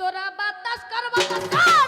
তোরা বাতাস কর বাতাস